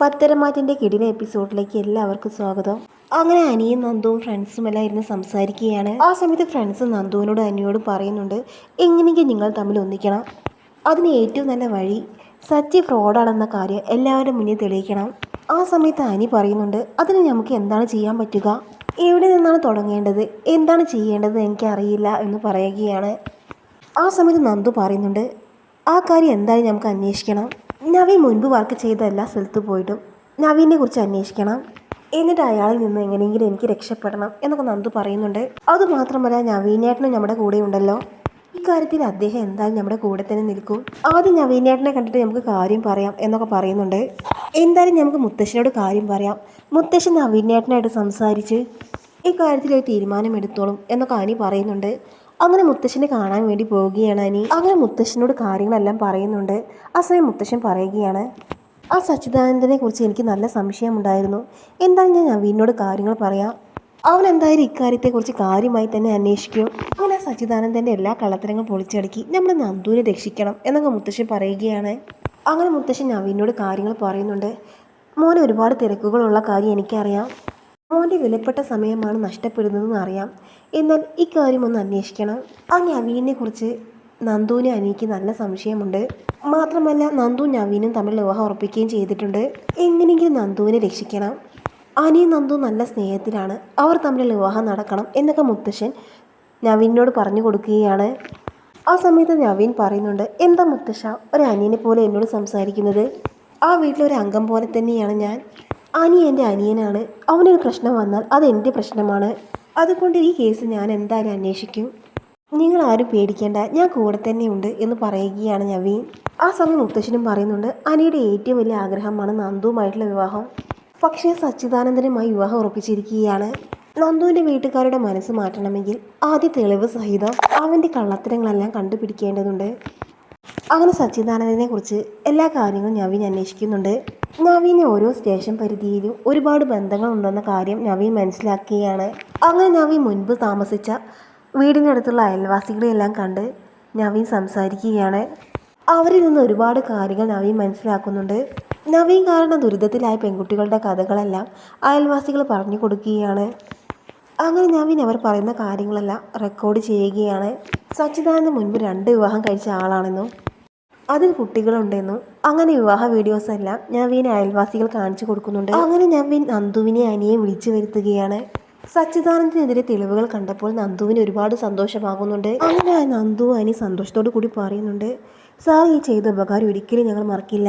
പത്തരമാറ്റിന്റെ കിടിന എപ്പിസോഡിലേക്ക് എല്ലാവർക്കും സ്വാഗതം. അങ്ങനെ അനിയും നന്ദുവും ഫ്രണ്ട്സും എല്ലാം ഇരുന്ന് സംസാരിക്കുകയാണ്. ആ സമയത്ത് ഫ്രണ്ട്സ് നന്ദുവിനോട് അനിയോടും പറയുന്നുണ്ട് എങ്ങനെയെങ്കിലും നിങ്ങൾ തമ്മിൽ ഒന്നിക്കണം. അതിന് ഏറ്റവും നല്ല വഴി സച്ചി ഫ്രോഡാണെന്ന കാര്യം എല്ലാവരും മുന്നിൽ തെളിയിക്കണം. ആ സമയത്ത് അനി പറയുന്നുണ്ട് അതിന് നമുക്ക് എന്താണ് ചെയ്യാൻ പറ്റുക? എവിടെ നിന്നാണ് തുടങ്ങേണ്ടത്? എന്താണ് ചെയ്യേണ്ടത് എനിക്കറിയില്ല എന്ന് പറയുകയാണ്. ആ സമയത്ത് നന്ദു പറയുന്നുണ്ട് ആ കാര്യം എന്തായാലും നമുക്ക് അന്വേഷിക്കണം. നവീൻ മുൻപ് വർക്ക് ചെയ്ത എല്ലാ സ്ഥലത്തും പോയിട്ടും നവീനെ കുറിച്ച് അന്വേഷിക്കണം. എന്നിട്ട് അയാളിൽ നിന്ന് എങ്ങനെയെങ്കിലും എനിക്ക് രക്ഷപ്പെടണം എന്നൊക്കെ നന്ദു പറയുന്നുണ്ട്. അതുമാത്രമല്ല നവീനേട്ടനും നമ്മുടെ കൂടെ ഉണ്ടല്ലോ. ഇക്കാര്യത്തിൽ അദ്ദേഹം എന്തായാലും നമ്മുടെ കൂടെ തന്നെ നിൽക്കും. ആദ്യം നവീനേട്ടനെ കണ്ടിട്ട് നമുക്ക് കാര്യം പറയാം എന്നൊക്കെ പറയുന്നുണ്ട്. എന്തായാലും നമുക്ക് മുത്തശ്ശനോട് കാര്യം പറയാം. മുത്തശ്ശൻ നവീനേട്ടനായിട്ട് സംസാരിച്ച് ഇക്കാര്യത്തിൽ ഒരു തീരുമാനം എടുത്തോളും എന്നൊക്കെ അനി പറയുന്നുണ്ട്. അങ്ങനെ മുത്തശ്ശനെ കാണാൻ വേണ്ടി പോവുകയാണ് അനി. അങ്ങനെ മുത്തശ്ശനോട് കാര്യങ്ങളെല്ലാം പറയുന്നുണ്ട്. ആ സമയം മുത്തശ്ശൻ പറയുകയാണ് ആ സച്ചിദാനന്ദനെ കുറിച്ച് എനിക്ക് നല്ല സംശയമുണ്ടായിരുന്നു. എന്തായാലും ഞാൻ നവീനോട് കാര്യങ്ങൾ പറയാം. അവൻ എന്തായാലും ഇക്കാര്യത്തെക്കുറിച്ച് കാര്യമായി തന്നെ അന്വേഷിക്കും. അങ്ങനെ സച്ചിദാനന്ദന്റെ എല്ലാ കള്ളത്തരങ്ങളും പൊളിച്ചടുക്കി നമ്മുടെ നന്ദുവിനെ രക്ഷിക്കണം എന്നൊക്കെ മുത്തശ്ശൻ പറയുകയാണ്. അങ്ങനെ മുത്തശ്ശൻ നവീനോട് കാര്യങ്ങൾ പറയുന്നുണ്ട്. മോനെ ഒരുപാട് തിരക്കുകളുള്ള കാര്യം എനിക്കറിയാം. മോന്റെ വിലപ്പെട്ട സമയമാണ് നഷ്ടപ്പെടുന്നതെന്ന് അറിയാം. എന്നാൽ ഇക്കാര്യം ഒന്ന് അന്വേഷിക്കണം. ആ നവീനെ കുറിച്ച് നന്ദുവിനെ അനിക്ക് നല്ല സംശയമുണ്ട്. മാത്രമല്ല നന്ദു നവീനും തമ്മിൽ വിവാഹം ഉറപ്പിക്കുകയും ചെയ്തിട്ടുണ്ട്. എങ്ങനെയെങ്കിലും നന്ദുവിനെ രക്ഷിക്കണം. അനിയും നന്ദു നല്ല സ്നേഹത്തിലാണ്. അവർ തമ്മിൽ വിവാഹം നടക്കണം എന്നൊക്കെ മുത്തശ്ശൻ നവീനോട് പറഞ്ഞു കൊടുക്കുകയാണ്. ആ സമയത്ത് നവീൻ പറയുന്നുണ്ട് എന്താ മുത്തശ്ശ ഒരു അനിയനെ പോലെ എന്നോട് സംസാരിക്കുന്നത്? ആ വീട്ടിലൊരു അംഗം പോലെ തന്നെയാണ് ഞാൻ. അനി എന്റെ അനിയനാണ്. അവനൊരു പ്രശ്നം വന്നാൽ അത് എന്റെ പ്രശ്നമാണ്. അതുകൊണ്ട് ഈ കേസ് ഞാൻ എന്തായാലും അന്വേഷിക്കും. നിങ്ങൾ ആരും പേടിക്കേണ്ട. ഞാൻ കൂടെ തന്നെയുണ്ട് എന്ന് പറയുകയാണ് നവീൻ. ആ സമയം മുത്തശ്ശനും പറയുന്നുണ്ട് അനിയുടെ ഏറ്റവും വലിയ ആഗ്രഹമാണ് നന്ദുവുമായിട്ടുള്ള വിവാഹം. പക്ഷേ സച്ചിദാനന്ദനുമായി വിവാഹം ഉറപ്പിച്ചിരിക്കുകയാണ്. നന്ദുവിന്റെ വീട്ടുകാരുടെ മനസ്സ് മാറ്റണമെങ്കിൽ ആദ്യ തെളിവ് സഹിതം അവന്റെ കള്ളത്തരങ്ങളെല്ലാം കണ്ടുപിടിക്കേണ്ടതുണ്ട്. അങ്ങനെ സച്ചിദാനന്ദനെ കുറിച്ച് എല്ലാ കാര്യങ്ങളും നവീൻ അന്വേഷിക്കുന്നുണ്ട്. നവീന് ഓരോ സ്റ്റേഷൻ പരിധിയിലും ഒരുപാട് ബന്ധങ്ങൾ ഉണ്ടെന്ന കാര്യം നവീൻ മനസ്സിലാക്കുകയാണ്. അങ്ങനെ നവീൻ മുൻപ് താമസിച്ച വീടിനടുത്തുള്ള അയൽവാസികളെ എല്ലാം കണ്ട് നവീൻ സംസാരിക്കുകയാണ്. അവരിൽ നിന്ന് ഒരുപാട് കാര്യങ്ങൾ നവീൻ മനസ്സിലാക്കുന്നുണ്ട്. നവീൻ കാരണം ദുരിതത്തിലായ പെൺകുട്ടികളുടെ കഥകളെല്ലാം അയൽവാസികൾ പറഞ്ഞു കൊടുക്കുകയാണ്. അങ്ങനെ നവീൻ അവർ പറയുന്ന കാര്യങ്ങളെല്ലാം റെക്കോർഡ് ചെയ്യുകയാണ്. സച്ചിദാനന്ദ മുൻപ് രണ്ട് വിവാഹം കഴിച്ച ആളാണെന്നും അതിൽ കുട്ടികളുണ്ടെന്നും അങ്ങനെ വിവാഹ വീഡിയോസ് എല്ലാം നവീൻ അയൽവാസികൾ കാണിച്ചു കൊടുക്കുന്നുണ്ട്. അങ്ങനെ നവീൻ നന്ദുവിനെ അനിയെ വിളിച്ചു വരുത്തുകയാണ്. സച്ചിദാനന്ദനെതിരെ തെളിവുകൾ കണ്ടപ്പോൾ നന്ദുവിന് ഒരുപാട് സന്തോഷമാകുന്നുണ്ട്. അങ്ങനെ നന്ദു അനി സന്തോഷത്തോടു കൂടി പറയുന്നുണ്ട് സാർ ഈ ചെയ്ത ഉപകാരം ഒരിക്കലും ഞങ്ങൾ മറക്കില്ല.